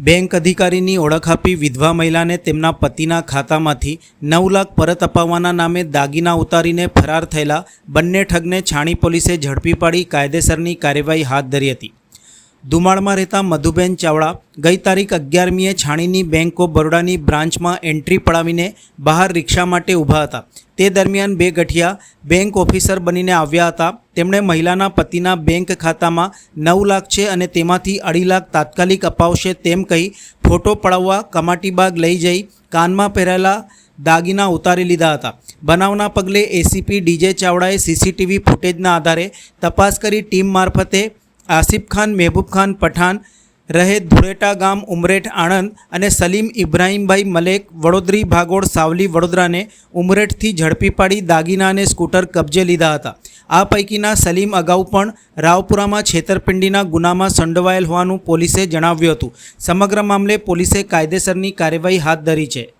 Bank અધિકારીની ઓળખ આપી વિધવા મહિલાને તેમના પતિના ખાતામાંથી નવ લાખ પરત અપાવવાના નામે દાગીના ઉતારીને ફરાર થયેલા બંને ઠગને છાણી પોલીસે ઝડપી પાડી કાયદેસરની કાર્યવાહી હાથ ધરી હતી. ધુમાળમાં રહેતા મધુબેન ચાવડા ગઈ તારીખ અગિયારમીએ છાણીની બેંક ઓફ બરોડાની બ્રાન્ચમાં એન્ટ્રી પડાવીને બહાર રિક્ષા માટે ઊભા હતા. તે દરમિયાન બે ગઠિયા બેંક ઓફિસર બનીને આવ્યા હતા. તેમણે મહિલાના પતિના બેંક ખાતામાં નવ લાખ છે અને તેમાંથી અઢી લાખ તાત્કાલિક અપાવશે તેમ કહી ફોટો પડાવવા કમાટીબાગ લઈ જઈ કાનમાં પહેરેલા દાગીના ઉતારી લીધા હતા. બનાવના પગલે એસીપી ડીજે ચાવડાએ સીસીટીવી ફૂટેજના આધારે તપાસ કરી ટીમ મારફતે આસિફ ખાન, મહેબૂબ ખાન, પઠાણ રહે ધુરેટા ગામ, ઉમરેઠ, આણંદ અને સલીમ ઇબ્રાહીમભાઈ મલેક, વડોદરી ભાગોળ, સાવલી, વડોદરાને ઉમરેઠથી ઝડપી પાડી દાગીના અને સ્કૂટર કબજે લીધા હતા. આ પૈકીના સલીમ અગાઉ પણ રાવપુરામાં છેતરપિંડીના ગુનામાં સંડોવાયેલ હોવાનું પોલીસે જણાવ્યું હતું. સમગ્ર મામલે પોલીસે કાયદેસરની કાર્યવાહી હાથ ધરી છે.